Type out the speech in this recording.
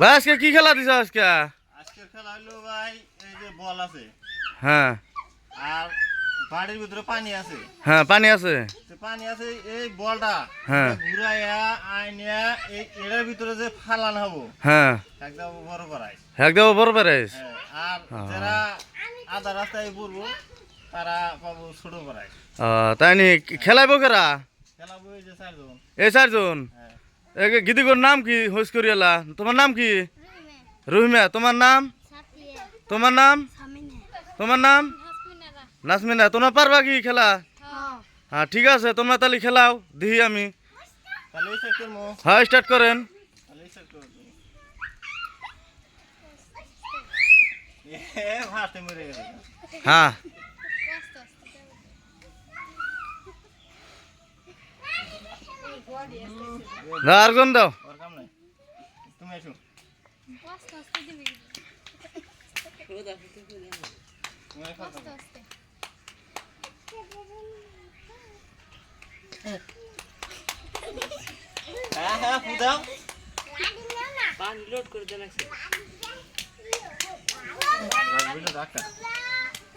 ভাই আজকে কি খেলা দিছ আজকে? আজকের খেলা হলো ভাই এই যে বল আছে। হ্যাঁ। আর বাড়ির ভিতরে পানি আছে। হ্যাঁ পানি আছে। পানি আছে এই বলটা হ্যাঁ। ঘুরাইয়া আইনিয়া এই এটার ভিতরে যে ফালান হব হ্যাঁ। একদম বড় করাই একদম বড় প্যারেস হ্যাঁ, আর যারা আধা রাস্তায় পড়ব তারা পাবো ছোট করাই তাই নি খেলাইব কেরা? খেলা বই যে চারজন। এই চারজন? হ্যাঁ। গিদিগর নাম কি? হোস করিয়ালা। তোমার নাম কি? রহিমা। তোমার নাম? তোমার নাম? তোমার নাম? নাসমিনা। তোমরা পারবা কি খেলা? হ্যাঁ ঠিক আছে। তোমরা তাহলে খেলাও। দিহি আমি। হ্যাঁ স্টার্ট করেন। হ্যাঁ। আর কোন দাও? তুমি এসো হ্যাঁ হ্যাঁ ফুদাও রাখবিটা ডাক্তার